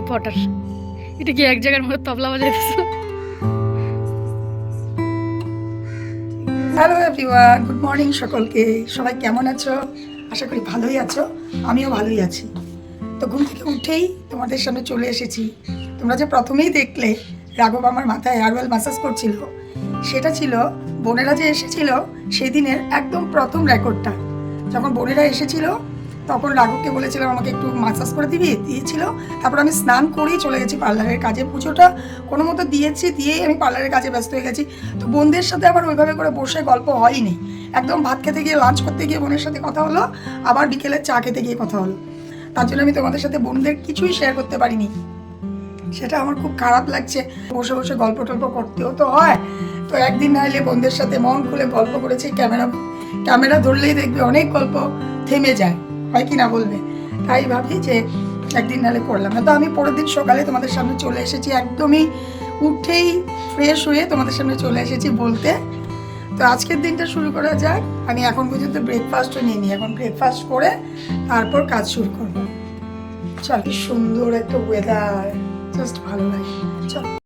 Harry Potter এটা কি এক জায়গার মধ্যে তবলা বাজাইতেছো হ্যালো এভরিওয়ান গুড মর্নিং সকলকে। সবাই কেমন আছো? আশা করি ভালোই আছো। আমিও ভালোই আছি। তো ঘুম থেকে উঠেই তোমাদের সামনে চলে এসেছি। তোমরা যে প্রথমেই দেখলে, রাঘব আমার মাথায় হেয়ার অয়েল ম্যাসাজ করছিল, সেটা ছিল বোনেরা যে এসেছিল, সেদিনের একদম প্রথম রেকর্ডটা। যখন বোনেরা এসেছিল তখন রাঘবকে বলেছিলাম, আমাকে একটু মাসাজ করে দিবি? দিয়েছিল। তারপর আমি স্নান করেই চলে গেছি পার্লারের কাজে। পুজোটা কোনো মতো দিয়েছি দিয়েই আমি পার্লারের কাজে ব্যস্ত হয়ে গেছি। তো বোনদের সাথে আবার ওইভাবে করে বসে গল্প হয়নি। একদম ভাত খেতে গিয়ে লাঞ্চ করতে গিয়ে বোনের সাথে কথা হলো, আবার বিকেলে চা খেতে গিয়ে কথা হলো। তার জন্য আমি তোমাদের সাথে বোনদের কিছুই শেয়ার করতে পারিনি। সেটা আমার খুব খারাপ লাগছে। বসে বসে গল্প টল্প করতেও তো হয়। তো একদিন না এলে বন্ধুদের সাথে মন খুলে গল্প করেছি। ক্যামেরা ক্যামেরা ধরলেই দেখবে অনেক গল্প থেমে যায়। হয় কি না বলবে? তাই ভাবি যে একদিন নাহলে করলাম না। তো আমি পরের দিন সকালে তোমাদের সামনে চলে এসেছি, একদমই উঠেই ফ্রেশ হয়ে তোমাদের সামনে চলে এসেছি বলতে। তো আজকের দিনটা শুরু করা যাক। আমি এখন পর্যন্ত ব্রেকফাস্টও নিয়ে নিই এখন ব্রেকফাস্ট করে তারপর কাজ শুরু করব। চল কি সুন্দর একটা ওয়েদার জাস্ট ভালো লাগে। চল।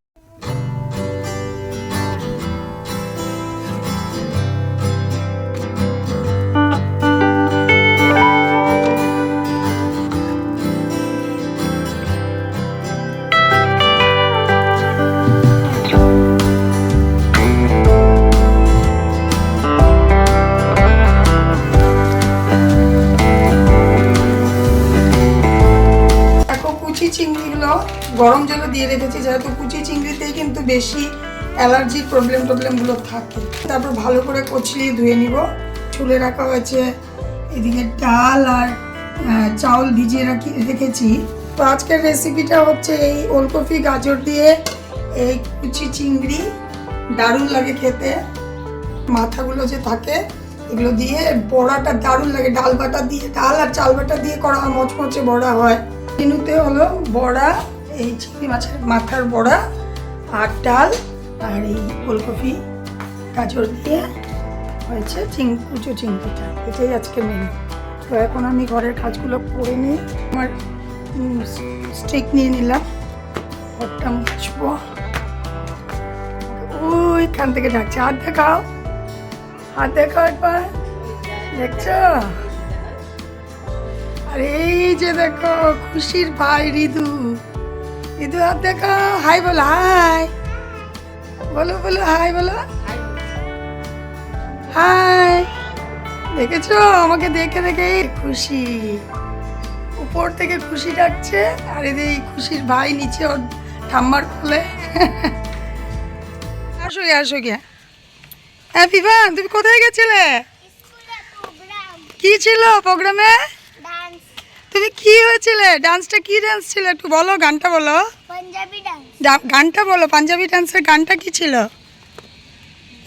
গরম জলও দিয়ে রেখেছি, যেহেতু কুচি চিংড়িতেই কিন্তু বেশি অ্যালার্জির প্রবলেম টবলেমগুলো থাকে। তারপর ভালো করে কচলিয়ে ধুয়ে নিব। চুলে রাখা হয়েছে এদিকে ডাল আর চাউল ভিজিয়ে রাখি, রেখেছি। তো আজকের রেসিপিটা হচ্ছে এই ওলকপি গাজর দিয়ে এই কুচি চিংড়ি দারুণ লাগে খেতে। মাথাগুলো যে থাকে, এগুলো দিয়ে বড়াটা দারুণ লাগে, ডাল বাটা দিয়ে, ডাল আর চাল বাটা দিয়ে করা হয়, মচমচে বড়া হয়। মেনুতে হলো বড়া এই চিংড়ি মাছের মাথার বড়া, আর ডাল, আর এই ফুলকপি, গাজর দিয়ে হয়েছে চিং, কুচো চিংড়িটা। এটাই আজকে মেনু তো এখন আমি ঘরের কাজগুলো করে নিই আমার স্টিক নিয়ে নিলাম। ঘরটা মুছবো। ওইখান থেকে ডাকছে হাত দেখাও। হাত দেখাও একবার। দেখছ? আর এই যে দেখো, খুশির ভাই রিদু রিদু হাত দেখো হাই বলো হাই। বলো বলো হাই বলো। হাই। দেখেছ? আমাকে দেখে দেখে খুশি। উপর থেকে খুশি ডাকছে আর এদের এই খুশির ভাই নিচে ওর ঠাম্মার কোলে। আসো গে আসো গে হ্যাঁ বিভান তুমি কোথায় গেছিলে? কি ছিল প্রোগ্রামে তুমি কি হয়েছিলে? ডান্সটা কি ডান্স ছিল? একটু বলো গানটা বলো। পাঞ্জাবি ডান্স গানটা বলো পাঞ্জাবি ডান্সের গানটা কি ছিল?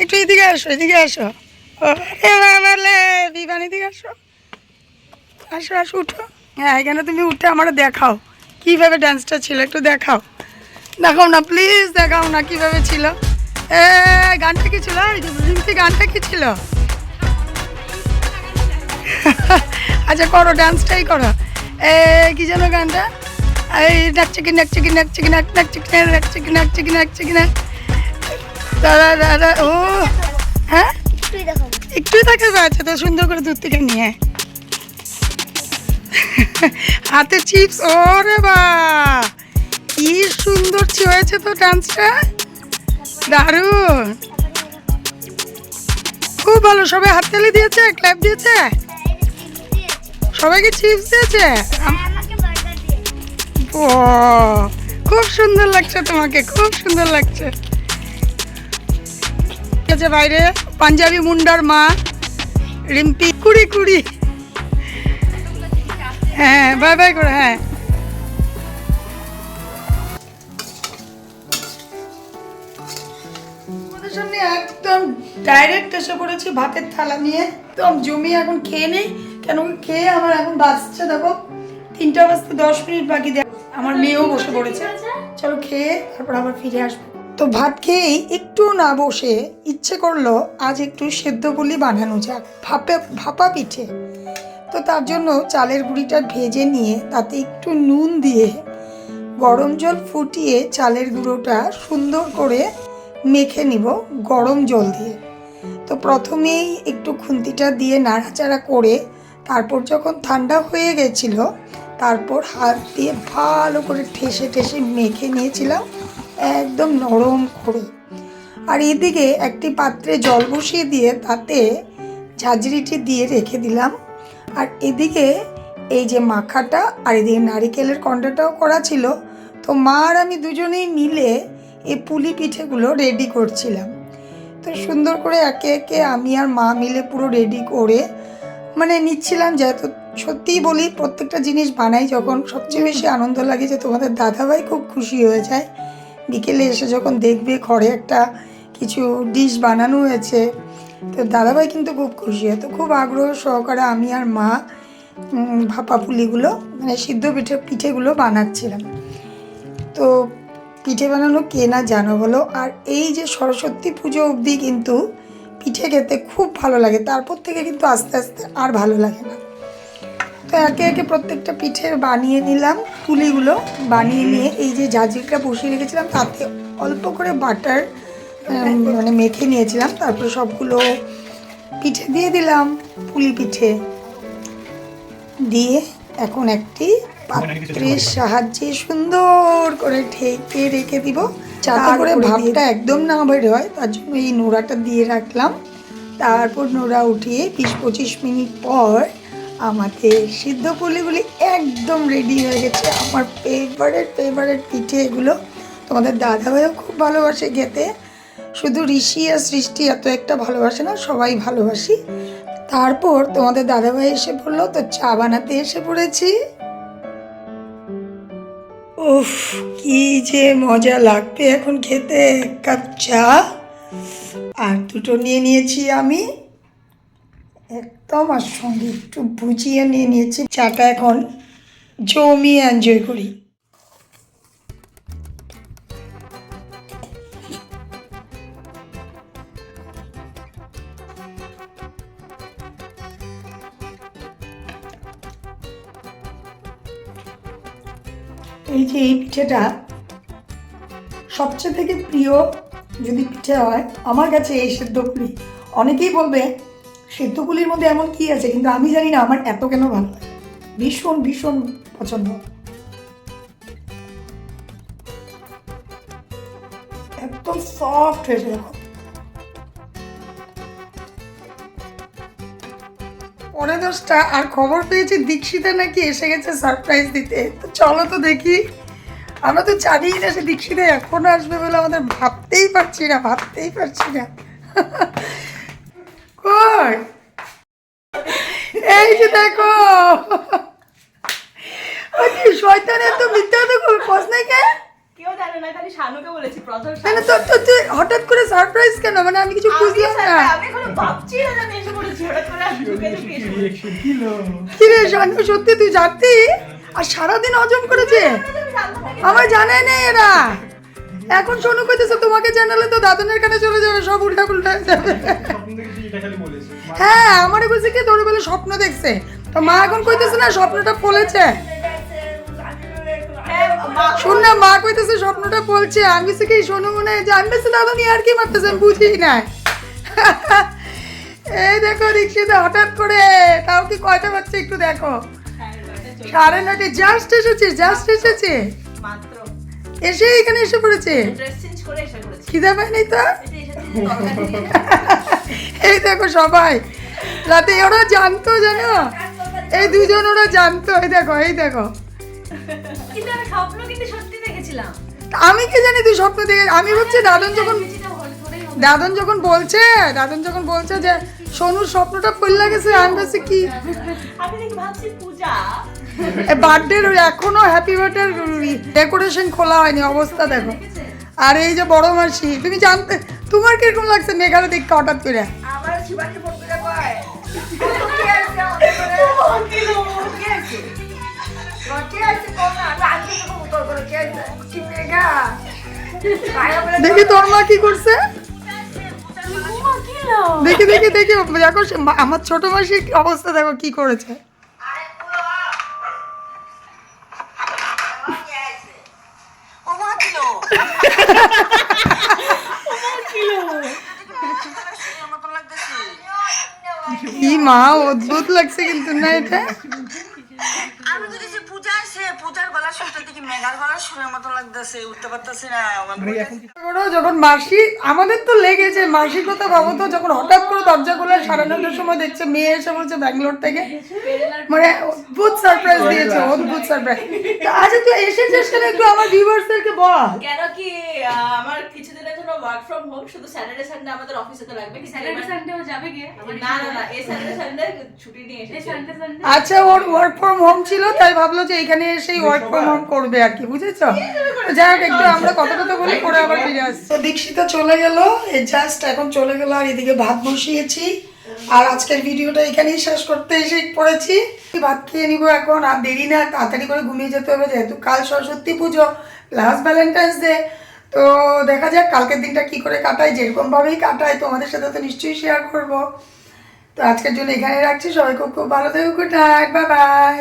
একটু এদিকে আসো এদিকে আসো। বিমান এদিকে আসো। আসো আসো উঠো। হ্যাঁ এখানে তুমি উঠে আমার দেখাও। কীভাবে ডান্সটা ছিল একটু দেখাও। দেখাও না প্লিজ দেখাও না কীভাবে ছিল। এ গানটা কি ছিল? যে গানটা কি ছিল? আচ্ছা করো ডান্সটাই করো। এ, কি যেন গানটা? এই নাচছে কি নাচছে কি নাচছে কি নাচ নাচছে কি নাচছে কি নাচছে কি নাচছে কি না দাদা দাদা ও হ্যাঁ? দেখাবো একটুই থাকে আছে তো সুন্দর করে দূর থেকে নিয়ে হাতে চিপস, ওরে বা! কি সুন্দর হয়েছে তো ডান্সটা। দারুণ। খুব ভালো, সবাই হাততালি দিয়েছে, ক্ল্যাপ দিয়েছে? সবাইকে চিপস দিয়েছে? খুব সুন্দর লাগছে তোমাকে, খুব সুন্দর লাগছে। আছে বাইরে, পাঞ্জাবি মুন্ডার মা, রিম্পি, কুড়ি কুড়ি। হ্যাঁ বাই বাই করে হ্যাঁ। একদম ডাইরেক্ট এসে পড়েছি ভাতের থালা নিয়ে। একদম জমি এখন খেয়ে নেই। কেন? কি খেয়ে আমার এখন বাজছে? দেখো তিনটা বাজতে দশ মিনিট বাকি দেখ আমার মেয়েও বসে পড়েছে। চলো খেয়ে তারপর আবার ফিরে আসব। তো ভাত খেয়েই একটু না বসে ইচ্ছে করল আজ একটু সেদ্ধ পুলি বানানো যাক। ভাপে ভাপা পিঠে। তো তার জন্য চালের গুঁড়িটা ভেজে নিয়ে তাতে একটু নুন দিয়ে গরম জল ফুটিয়ে চালের গুঁড়োটা সুন্দর করে মেখে নিব গরম জল দিয়ে। তো প্রথমেই একটু খুন্তিটা দিয়ে নাড়াচাড়া করে তারপর যখন ঠান্ডা হয়ে গেছিল, তারপর হাত দিয়ে ভালো করে ঠেসে ঠেসে মেখে নিয়েছিলাম, একদম নরম করে। আর এদিকে একটি পাত্রে জল বসিয়ে দিয়ে তাতে ঝাঁঝরিটি দিয়ে রেখে দিলাম। আর এদিকে এই যে মাখাটা আর এদিকে নারিকেলের কন্ডাটাও করা ছিল, তো মা আর আমি দুজনেই মিলে এই পুলি পিঠেগুলো রেডি করছিলাম। তো সুন্দর করে একে একে আমি আর মা মিলে পুরো রেডি করে মানে নিচ্ছিলাম যেহেতু সত্যিই বলি প্রত্যেকটা জিনিস বানাই যখন সবচেয়ে বেশি আনন্দ লাগে যে তোমাদের দাদাভাই খুব খুশি হয়ে যায়। বিকেলে এসে যখন দেখবে ঘরে একটা কিছু ডিশ বানানো হয়েছে, তো দাদাভাই কিন্তু খুব খুশি হয়। তো খুব আগ্রহ সহকারে আমি আর মা ভাপা পুলিগুলো মানে সিদ্ধ পিঠে, পিঠেগুলো বানাচ্ছিলাম। তো পিঠে বানানো কে না জানো বলো? আর এই যে সরস্বতী পুজো অবধি কিন্তু পিঠে খেতে খুব ভালো লাগে তারপর থেকে কিন্তু আস্তে আস্তে আর ভালো লাগে না। তো একে একে প্রত্যেকটা পিঠে বানিয়ে নিলাম পুলিগুলো বানিয়ে নিয়ে এই যে জাজিরটা বসিয়ে রেখেছিলাম তাতে অল্প করে বাটার মানে মেখে নিয়েছিলাম তারপর সবগুলো পিঠে দিয়ে দিলাম পুলি পিঠে। দিয়ে এখন একটি পাত্রের সাহায্যে সুন্দর করে ঢেকে রেখে দিব। যাতে করে ভাবটা একদম না বের হয় তার জন্য এই নোড়াটা দিয়ে রাখলাম। তারপর নোড়া উঠিয়ে বিশ পঁচিশ মিনিট পর আমাদের সিদ্ধ পুলিগুলি একদম রেডি হয়ে গেছে। আমার ফেভারেট ফেভারেট পিঠে এগুলো। তোমাদের দাদাভাইও খুব ভালোবাসে খেতে। শুধু ঋষি আর সৃষ্টি এত একটা ভালোবাসে না সবাই ভালোবাসি। তারপর তোমাদের দাদাভাই এসে পড়ল তো চা বানাতে এসে পড়েছি। উফ, কি যে মজা লাগবে এখন খেতে এক কাপ চা। আর দুটো নিয়ে নিয়েছি আমি। একদম, আর সঙ্গে একটু ভুজিয়ে নিয়ে নিয়েছি। চাটা এখন জমিয়ে এনজয় করি। এই যে এই পিঠেটা, সবচেয়ে থেকে প্রিয় যদি পিঠে হয়, আমার কাছে এই সেদ্ধ পুলি। অনেকেই বলবে, সেদ্ধ পুলির মধ্যে এমন কি আছে? কিন্তু আমি জানি না, আমার এত কেন ভালো লাগে। ভীষণ ভীষণ পছন্দ। একদম সফট হয়েছে দেখো দশটা আর খবর পেয়েছি দীক্ষিতা নাকি এসে গেছে সারপ্রাইজ দিতে। তো চলো তো দেখি। আমরা তো জানি না সে দীক্ষিতা এখন আসবে বলে আমাদের ভাবতেই পারছি না, ভাবতেই পারছি না। কই? এই যে দেখো। শয়তানের তো মিথ্যা তো খোঁজ নাই কে? কেউ জানে না খালি শানুকে বলেছি প্রথম মানে তো তো তুই হঠাৎ করে সারপ্রাইজ কেন? মানে আমি কিছু বুঝলাম না। আমি এখনও ভাবছি না জানি এসে বলেছি হঠাৎ করে আমি ঢুকে ঢুকে এসে বলেছি। কি রে শানু সত্যি তুই জানতি আর সারাদিন হজম করেছে? আমার জানে নেই এরা। এখন শোনো কইতেছে তোমাকে জানালে তো দাদনের কানে চলে যাবে সব উল্টা পুল্টা হয়ে হ্যাঁ আমারে বলছে কি তোর বলে স্বপ্ন দেখছে। তো মা এখন কইতেছে না স্বপ্নটা ফলেছে। শুন না মা কইতেছে স্বপ্নটা ফলছে আমি বলছি কি শোনো মনে হয় জানতেছে দাদনি আর কি মারতেছে আমি বুঝি না এই দেখো রিক্সিতে হঠাৎ করে তাও কি কয়টা বাচ্চা একটু দেখো। সাড়ে নটে জাস্ট এসেছে জাস্ট এসেছে। এসে এখানে এসে পড়েছে। খিদা পায়নি তো। এই দেখো সবাই রাতে ওরা জানতো জানো? এই দুজন ওরা জানতো এই দেখো এই দেখো। আমি স্বপ্ন কিন্তু সত্যি দেখেছিলাম। আমি কি জানি তুই স্বপ্ন দেখে আমি হচ্ছে দাদন যখন। দাদন যখন বলছে দাদন যখন বলছে যে সোনুর স্বপ্নটা ফুল গেছে আমি ভাবছি কি? আমি দেখি ভাবছি পূজা। বার্থডের এখনও হ্যাপি বার্থডে ডেকোরেশন খোলা হয়নি অবস্থা দেখো। আর এই যে বড় মাসি তুমি জানতে তোমার কীরকম লাগছে মেঘালো দেখতে হঠাৎ করে? আমার দেখি তোর মা কি করছে? দেখি দেখি দেখি। দেখো আমার ছোট মাসির অবস্থা দেখো কি করেছে। কি মা অদ্ভুত লাগছে কিন্তু না এটা? আমি তো দেখছি পূজা আসে পূজার গলা শুনতে দেখি মেঘার গলা সুরের মতো লাগতেছে উঠতে পারতেছি না আমার যখন মাসি আমাদের তো লেগেছে মাসির কথা ভাবো তো যখন হঠাৎ করে দরজা খোলা সাড়ে নটার সময় দেখছে মেয়ে এসে বলছে ব্যাঙ্গালোর থেকে। মানে অদ্ভুত সারপ্রাইজ দিয়েছে অদ্ভুত সারপ্রাইজ আচ্ছা তুই এসেছিস কেন একটু আমার ভিউয়ার্সদেরকে বল। কেন কি আমার কিছুদিনের জন্য ওয়ার্ক ফ্রম হোম শুধু স্যাটারডে সানডে আমাদের অফিসে তো লাগবে কি স্যাটারডে সানডেও যাবে গিয়ে না না না এই স্যাটারডে সানডে ছুটি নিয়ে এই এসেছি। সানডে সানডে আচ্ছা ওর ওয়ার্ক ফ্রম হোম ছিল তাই ভাবলো যে এখানে এসেই ওয়ার্ক ফ্রম হোম করবে আর কি বুঝেছ? যাই হোক একটু আমরা কথা কথা বলে পরে আবার ফিরে আসছি। তো দীক্ষিতা চলে গেল এই জাস্ট এখন চলে গেল আর এদিকে ভাত বসিয়েছি। আর আজকের ভিডিওটা এখানেই শেষ করতে এসে পড়েছি। ভাত খেয়ে নিব এখন আর দেরি না তাড়াতাড়ি করে ঘুমিয়ে যেতে হবে যেহেতু কাল সরস্বতী পুজো লাস্ট ভ্যালেন্টাইন্স ডে তো দেখা যাক কালকের দিনটা কি করে কাটাই যেরকমভাবেই কাটায়, তোমাদের সাথে তো নিশ্চয়ই শেয়ার করব। তো আজকের জন্য এখানে রাখছি, সবাই খুব খুব ভালো থেকো গুড নাইট বাই বাই